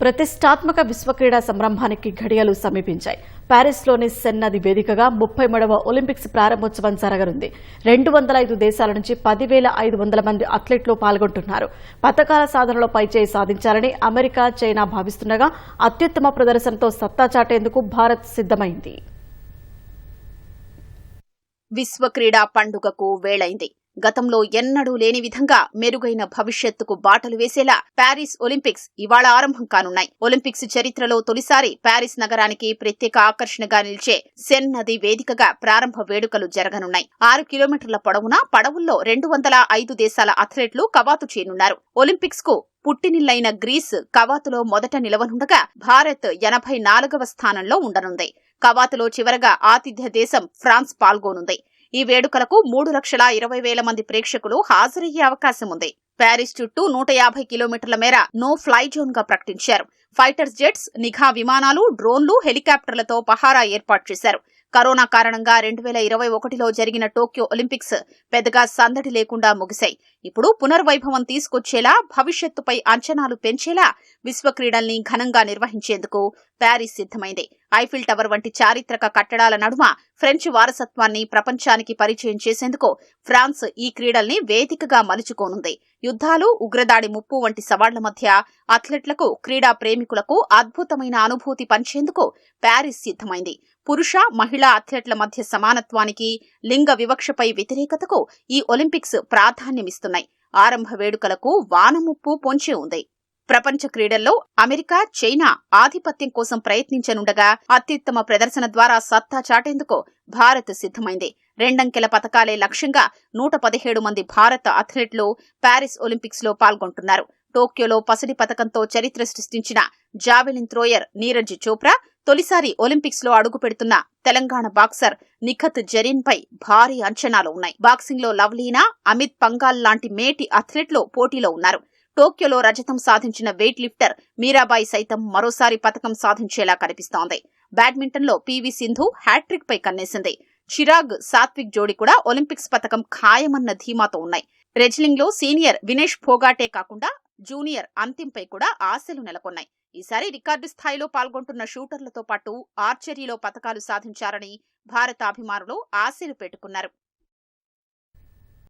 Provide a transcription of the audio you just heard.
ప్రతిష్టాత్మక విశ్వక్రీడా సంరంభానికి ఘడియలు సమీపించాయి. ప్యారిస్లోని సెన్ నది వేదికగా ముప్పై మూడవ ఒలింపిక్స్ ప్రారంభోత్సవం జరగనుంది. రెండు వందల ఐదు దేశాల నుంచి పదివేల ఐదు వందల మంది అథ్లెట్లు పాల్గొంటున్నారు. పథకాల సాధనలో పైచేయి సాధించాలని అమెరికా చైనా భావిస్తుండగా అత్యుత్తమ ప్రదర్శనతో సత్తా చాటేందుకు భారత్ సిద్దమైంది విశ్వ క్రీడా పండుగకు వేళైంది గతంలో ఎన్నడూ లేని విధంగా మెరుగైన భవిష్యత్తుకు బాటలు వేసేలా ప్యారిస్ ఒలింపిక్స్ ఇవాళ ఆరంభం కానున్నాయి. ఒలింపిక్స్ చరిత్రలో తొలిసారి ప్యారిస్ నగరానికి ప్రత్యేక ఆకర్షణగా నిలిచే సెన్ నది వేదికగా ప్రారంభ వేడుకలు జరగనున్నాయి. ఆరు కిలోమీటర్ల పొడవున పడవుల్లో రెండు వందల ఐదు దేశాల అథ్లెట్లు కవాతు చేయనున్నారు. ఒలింపిక్స్కు పుట్టినిల్లైన గ్రీస్ కవాతులో మొదట నిలవనుండగా భారత్ ఎనభై నాలుగవ స్థానంలో ఉండనుంది. కవాతులో చివరగా ఆతిథ్య దేశం ఫ్రాన్స్ పాల్గొనుంది. ఈ వేడుకలకు మూడు లక్షల ఇరవై వేల మంది ప్రేక్షకులు హాజరయ్యే అవకాశం ఉంది. ప్యారిస్ చుట్టూ నూట యాభై కిలోమీటర్ల మేర నో ఫ్లై జోన్గా ప్రకటించారు. ఫైటర్స్ జెట్స్ నిఘా విమానాలు డ్రోన్లు హెలికాప్టర్లతో పహారా ఏర్పాటు చేశారు. కరోనా కారణంగా రెండు వేల ఇరవై ఒకటిలో జరిగిన టోక్యో ఒలింపిక్స్ పెద్దగా సందడి లేకుండా ముగిశాయి. ఇప్పుడు పునర్వైభవం తీసుకొచ్చేలా భవిష్యత్తుపై అంచనాలు పెంచేలా విశ్వ క్రీడల్ని ఘనంగా నిర్వహించేందుకు ప్యారిస్ సిద్దమైంది ఐఫిల్ టవర్ వంటి చారిత్రక కట్టడాల నడుమ ఫ్రెంచ్ వారసత్వాన్ని ప్రపంచానికి పరిచయం చేసేందుకు ఫ్రాన్స్ ఈ క్రీడల్ని వేదికగా మలుచుకోనుంది. యుద్ధాలు ఉగ్రదాడి ముప్పు వంటి సవాళ్ళ మధ్య అథ్లెట్లకు క్రీడా ప్రేమికులకు అద్భుతమైన అనుభూతి పంచేందుకు ప్యారిస్ సిద్దమైంది పురుష మహిళా అథ్లెట్ల మధ్య సమానత్వానికి లింగ వివక్షపై వ్యతిరేకతకు ఈ ఒలింపిక్స్ ప్రాధాన్యమిస్తున్నాయి. ఆరంభ వేడుకలకు వానముప్పు పొంచి ఉంది. ప్రపంచ క్రీడల్లో అమెరికా చైనా ఆధిపత్యం కోసం ప్రయత్నించనుండగా అత్యుత్తమ ప్రదర్శన ద్వారా సత్తా చాటేందుకు భారత్ సిద్దమైంది రెండంకెల పథకాలే లక్ష్యంగా నూట పదిహేడు మంది భారత అథ్లెట్లు ప్యారిస్ ఒలింపిక్స్లో పాల్గొంటున్నారు. టోక్యోలో పసిడి పథకంతో చరిత్ర సృష్టించిన జావెలిన్ త్రోయర్ నీరజ్ చోప్రా తొలిసారి ఒలింపిక్స్లో అడుగు పెడుతున్న తెలంగాణ బాక్సర్ నిఖత్ జరీన్ పై భారీ అంచనాలు ఉన్నాయి. బాక్సింగ్లో లవ్లీనా అమిత్ పంగాల్ లాంటి మేటి అథ్లెట్లు పోటీలో ఉన్నారు. టోక్యోలో రజతం సాధించిన వెయిట్ లిఫ్టర్ మీరాబాయి సైతం మరోసారి పథకం సాధించేలా కనిపిస్తోంది. బ్యాడ్మింటన్లో పీవీ సింధు హ్యాట్రిక్ పై కన్నేసింది. చిరాగ్ సాత్విక్ జోడి కూడా ఒలింపిక్స్ పథకం ఖాయమన్న ధీమాతో ఉన్నాయి. రెజ్లింగ్లో సీనియర్ వినేష్ ఫోగాటే కాకుండా జూనియర్ అంతింపై కూడా ఆశలు నెలకొన్నాయి. ఈసారి రికార్డు స్థాయిలో పాల్గొంటున్న షూటర్లతో పాటు ఆర్చరీలో పథకాలు సాధించారని భారత అభిమానులు ఆశలు పెట్టుకున్నారు.